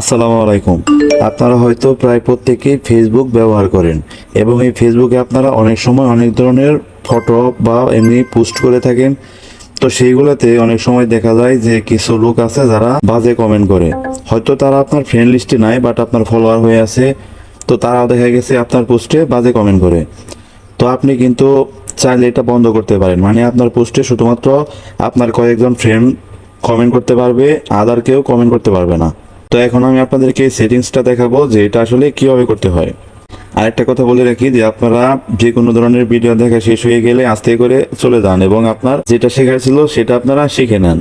আসসালামু আলাইকুম। আপনারা হয়তো প্রায় প্রত্যেকেই ফেসবুক ব্যবহার করেন এবং এই ফেসবুকে আপনারা অনেক সময় অনেক ধরনের ফটো বা এমনি পোস্ট করে থাকেন। তো সেইগুলোতে অনেক সময় দেখা যায় যে কিছু লোক আছে যারা বাজে কমেন্ট করে। হয়তো তারা আপনার ফ্রেন্ড লিস্টে নাই বাট আপনার ফলোয়ার হয়ে আছে। তো তারাও দেখা গেছে আপনার পোস্টে বাজে কমেন্ট করে। তো আপনি কিন্তু চাইলে এটা বন্ধ করতে পারেন। মানে আপনার পোস্টে শুধুমাত্র আপনার কয়েকজন ফ্রেন্ড কমেন্ট করতে পারবে আদার কেউ কমেন্ট করতে পারবে না। তো এখন আমি আপনাদেরকে এই সেটিংসটা দেখাবো যে এটা আসলে কীভাবে করতে হয়। আরেকটা কথা বলে রাখি যে আপনারা যে কোনো ধরনের ভিডিও দেখা শেষ হয়ে গেলে আস্তে করে চলে যান এবং আপনার যেটা শেখার ছিল সেটা আপনারা শিখে নেন।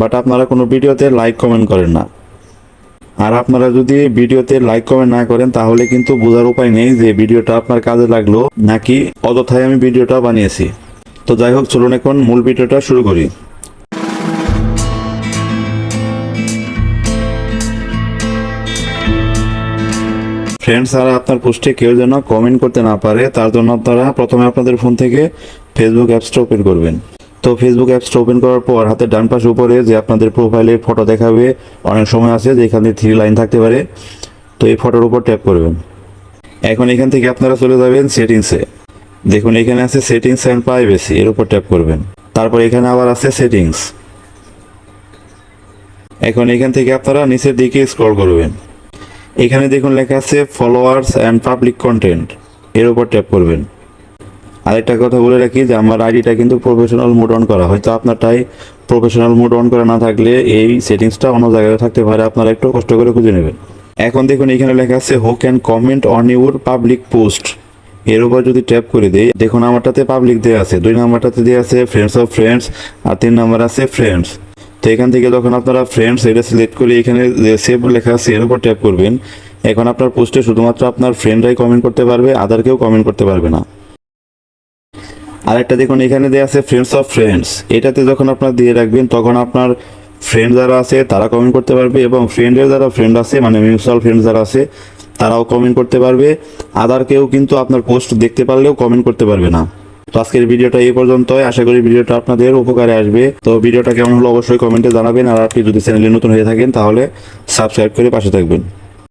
বাট আপনারা কোনো ভিডিওতে লাইক কমেন্ট করেন না। আর আপনারা যদি ভিডিওতে লাইক কমেন্ট না করেন, তাহলে কিন্তু বোঝার উপায় নেই যে ভিডিওটা আপনার কাজে লাগল নাকি অযথায় আমি ভিডিওটা বানিয়েছি। তো যাই হোক, চলুন এখন মূল ভিডিওটা শুরু করি। ফ্রেন্ডস যারা আপনার পোস্টে কেউ যেন কমেন্ট করতে না পারে, তার জন্য আপনারা প্রথমে আপনাদের ফোন থেকে ফেসবুক অ্যাপসটা ওপেন করবেন। তো ফেসবুক অ্যাপসটা ওপেন করার পর, হাতের ডান পাশে উপরে যে আপনাদের প্রোফাইলে ফটো দেখাবে, অনেক সময় আছে যে এখানে থ্রি লাইন থাকতে পারে। তো এই ফটোর উপর ট্যাপ করবেন। এখন এখান থেকে আপনারা চলে যাবেন সেটিংসে দেখুন, এখানে আছে সেটিংস অ্যান্ড প্রাইভেসি এর উপর ট্যাপ করবেন। তারপর এখানে আবার আছে সেটিংস এখন এখান থেকে আপনারা নিচের দিকে স্ক্রল করবেন। এখানে দেখুন লেখা আছে ফলোয়ার্স অ্যান্ড পাবলিক কন্টেন্ট এর উপর ট্যাপ করবেন। আরেকটা কথা বলে রাখি যে, আমার আইডিটা কিন্তু প্রফেশনাল মোড অন করা। হয়তো আপনারটাই প্রফেশনাল মোড অন করা না থাকলে এই সেটিংসটা অন্য জায়গায় থাকতে পারে। আপনারা একটু কষ্ট করে খুঁজে নেবেন। এখন দেখুন এখানে লেখা আছে who can comment on your public post এর উপর যদি ট্যাপ করে দিই, দেখুন আমারটাতে পাবলিক দেওয়া আছে। দুই নাম্বারটাতে দেওয়া আছে ফ্রেন্ডস অফ ফ্রেন্ডস আর তিন নাম্বার আছে ফ্রেন্ডস তো এখান থেকে যখন আপনারা ফ্রেন্ডস এটা সিলেক্ট করে এখানে সেভ লেখা আছে, এর উপর ট্যাপ করবেন। এখন আপনার পোস্টে শুধুমাত্র আপনার ফ্রেন্ডরাই কমেন্ট করতে পারবে আদার কেউ কমেন্ট করতে পারবে না। আরেকটা দেখুন, এখানে দেওয়া আছে ফ্রেন্ডস অফ ফ্রেন্ডস এটাতে যখন আপনার দিয়ে রাখবেন, তখন আপনার ফ্রেন্ড যারা আছে, তারা কমেন্ট করতে পারবে এবং ফ্রেন্ডের যারা ফ্রেন্ড আছে মানে মিউচুয়াল ফ্রেন্ড যারা আছে, তারাও কমেন্ট করতে পারবে। আদার কেউ কিন্তু আপনার পোস্ট দেখতে পারলেও কমেন্ট করতে পারবে না। তো আজকের ভিডিওটা এই পর্যন্তই। আশা করি ভিডিওটা আপনাদের উপকারে আসবে। তো ভিডিওটা কেমন হলো অবশ্যই কমেন্টে জানাবেন। আর আপনি যদি চ্যানেলে নতুন হয়ে থাকেন, তাহলে সাবস্ক্রাইব করে পাশে থাকবেন।